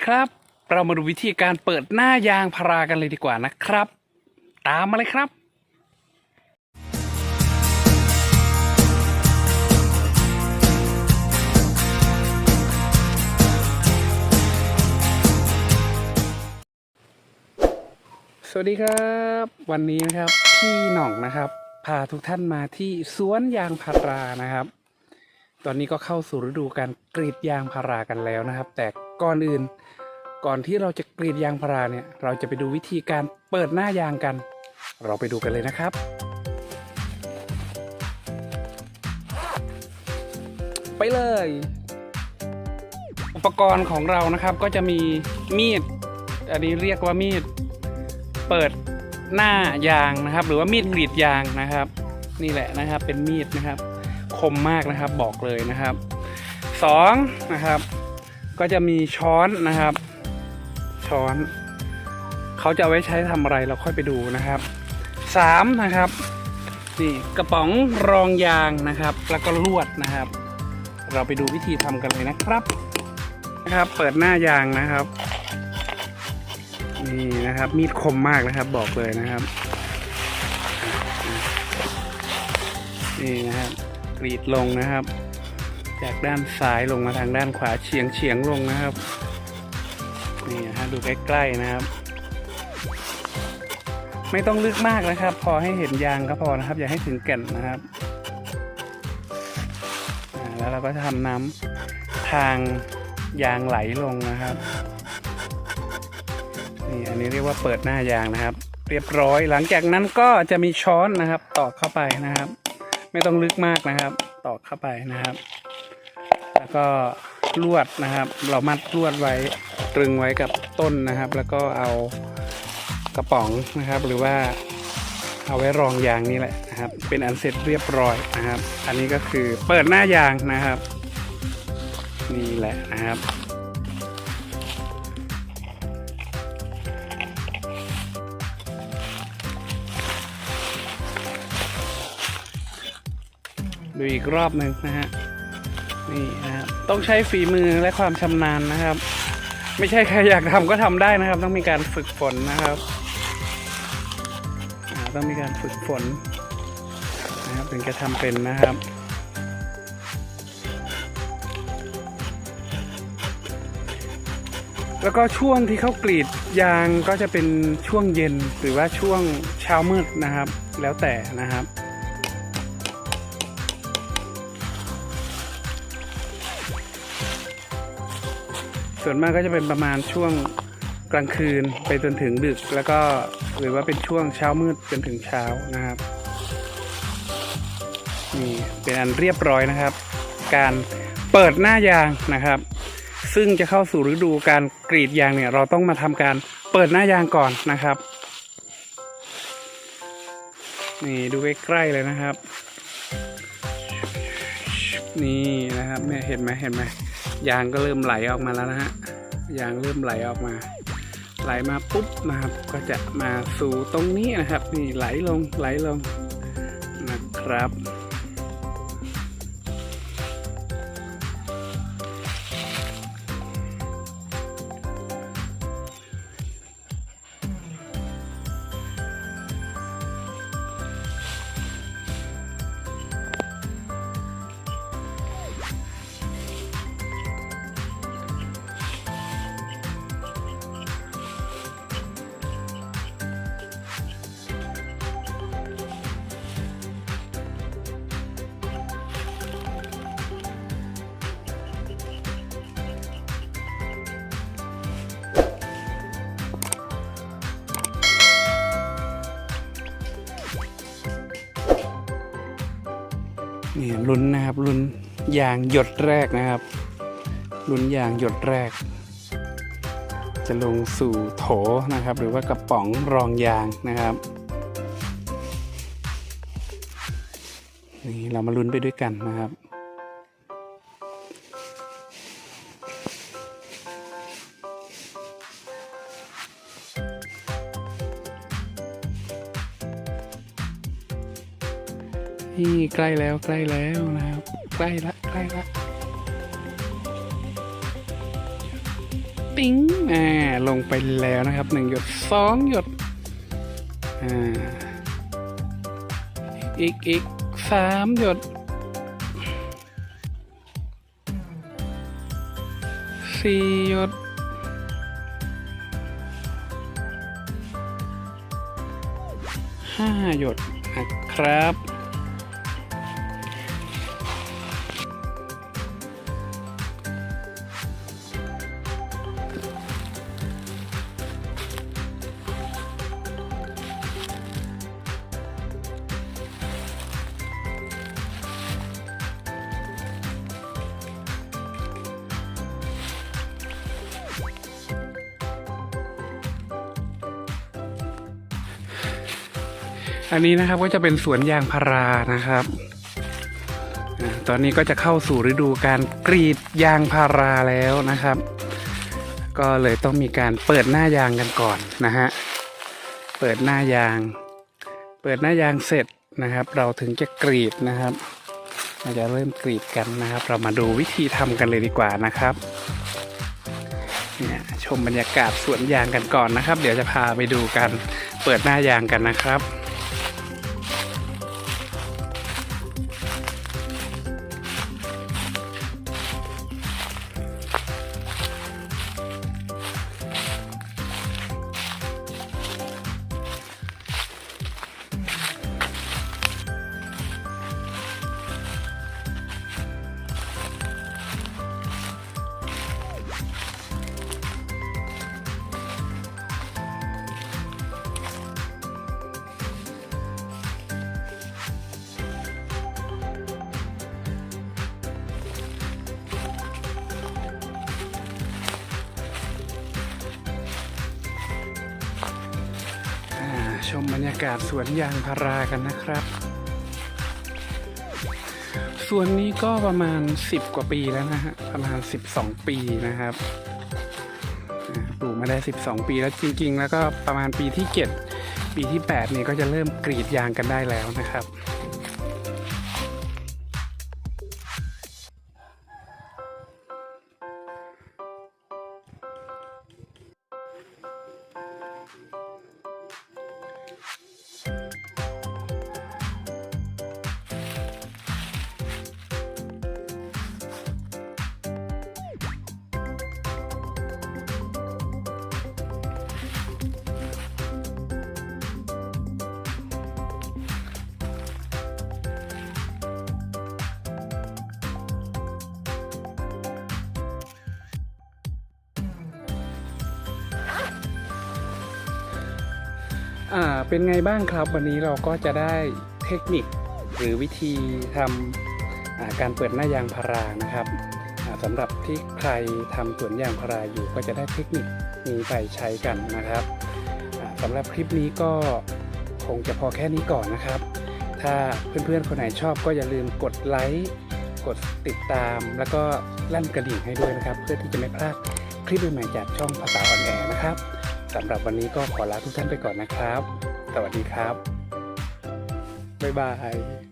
ครับ เรามาดูวิธีการเปิดหน้ายางพารากันเลยดีกว่านะครับ ตามมาเลยครับสวัสดีครับ วันนี้นะครับพี่หน่องนะครับ พาทุกท่านมาที่สวนยางพารานะครับ ตอนนี้ก็เข้าสู่ฤดูการกรีดยางพารากันแล้วนะครับ แต่ ก่อนอื่น ก่อนที่เราจะกรีดยางพาราเนี่ย เราจะไปดูวิธีการเปิดหน้ายางกัน เราไปดูกันเลยนะครับ ไปเลย อุปกรณ์ของเรานะครับก็จะมีมีด อันนี้เรียกว่ามีด เปิดหน้ายางนะครับ หรือว่ามีดกรีดยางนะครับ นี่แหละนะครับเป็นมีดนะครับ คมมากนะครับบอกเลยนะครับสองนะครับ ก็จะมีช้อนนะครับ ช้อน เขาจะไว้ใช้ทำอะไรเราค่อยไปดูนะครับสามนะครับนี่กระป๋องรองยางนะครับ แล้วก็ลวดนะครับ เราไปดูวิธีทำกันเลยนะครับนะครับ เปิดหน้ายางนะครับนี่นะครับ มีดคมมากนะครับ บอกเลยนะครับนี่นะครับกรีดลงนะครับ จากด้านซ้ายลงมาทางด้านขวาเฉียงเฉียงลงนะครับนี่นะฮะดูใกล้ๆนะครับ ไม่ต้องลึกมากนะครับ พอให้เห็นยางก็พอนะครับ อย่าให้ถึงแก่นนะครับแล้วเราก็จะทำน้ำทางยางไหลลงนะครับนี่อันนี้เรียกว่าเปิดหน้ายางนะครับ เรียบร้อย หลังจากนั้นก็จะมีช้อนนะครับ ตอกเข้าไปนะครับ ไม่ต้องลึกมากนะครับ ตอกเข้าไปนะครับ ก็ลวดนะครับ เรามัดลวดไว้ตรึงไว้กับต้นนะครับ แล้วก็เอากระป๋องนะครับ หรือว่าเอาไว้รองยางนี่แหละนะครับ เป็นอันเสร็จเรียบร้อยนะครับ อันนี้ก็คือเปิดหน้ายางนะครับ นี่แหละนะครับดูอีกรอบหนึ่งนะฮะ นี่นะครับต้องใช้ฝีมือและความชำนาญนะครับ ไม่ใช่ใครอยากทำก็ทำได้นะครับ ต้องมีการฝึกฝนนะครับต้องมีการฝึกฝนนะครับถึงจะทำเป็นนะครับแล้วก็ช่วงที่เขากรีดยางก็จะเป็นช่วงเย็นหรือว่าช่วงเช้ามืดนะครับ แล้วแต่นะครับ ส่วนมากก็จะเป็นประมาณช่วงกลางคืนไปจนถึงดึก แล้วก็หรือว่าเป็นช่วงเช้ามืดจนถึงเช้านะครับนี่เป็นอันเรียบร้อยนะครับ การเปิดหน้ายางนะครับ ซึ่งจะเข้าสู่ฤดูการกรีดยางเนี่ย เราต้องมาทำการเปิดหน้ายางก่อนนะครับ นี่ดูใกล้ๆเลยนะครับ นี่นะครับเนี่ยเห็นไหมเห็นไหม ยางก็เริ่มไหลออกมาแล้วนะฮะยางเริ่มไหลออกมา ไหลมาปุ๊บนะครับก็จะมาสู่ตรงนี้นะครับ นี่ไหลลงไหลลงนะครับ นี่ลุ้นนะครับลุ้นยางหยดแรกนะครับลุ้นยางหยดแรก จะลงสู่โถนะครับ หรือว่ากระป๋องรองยางนะครับนี่เรามาลุ้นไปด้วยกันนะครับ ใกล้แล้วใกล้แล้วนะครับ ใกล้ละใกล้ละติ้งอ่าลงไปแล้วนะครับหนึ่งหยดสองหยดอ่าอีกอีกสามหยดสี่หยดห้าหยดนะครับ อันนี้นะครับก็จะเป็นสวนยางพารานะครับตอนนี้ก็จะเข้าสู่ฤดูการกรีดยางพาราแล้วนะครับ ก็เลยต้องมีการเปิดหน้ายางกันก่อนนะฮะเปิดหน้ายาง เปิดหน้ายางเสร็จนะครับ เราถึงจะกรีดนะครับเราจะเริ่มกรีดกันนะครับ เรามาดูวิธีทำกันเลยดีกว่านะครับเนี่ยชมบรรยากาศสวนยางกันก่อนนะครับ เดี๋ยวจะพาไปดูกันเปิดหน้ายางกันนะครับ ชมบรรยากาศสวนยางพารากันนะครับสวนนี้ก็ประมาณ 10 กว่าปีแล้วนะฮะประมาณ 12 ปีนะครับปลูกมาได้ 12 ปีแล้วจริง ๆ แล้วก็ประมาณปีที่ 7 ปีที่8นี่ก็จะเริ่มกรีดยางกันได้แล้วนะครับ อ่าเป็นไงบ้างครับวันนี้เราก็จะได้เทคนิคหรือวิธีทำการเปิดหน้ายางพารานะครับสำหรับที่ใครทำสวนยางพาราอยู่ก็จะได้เทคนิคนี้ไปใช้กันนะครับสำหรับคลิปนี้ก็คงจะพอแค่นี้ก่อนนะครับ ถ้าเพื่อนๆคนไหนชอบก็อย่าลืมกดไลค์กดติดตาม แล้วก็ลั่นกระดิ่งให้ด้วยนะครับ เพื่อที่จะไม่พลาดคลิปใหม่ๆจากช่องภาษาออนแอร์นะครับ สำหรับวันนี้ก็ขอลาทุกท่านไปก่อนนะครับ สวัสดีครับ บ๊ายบาย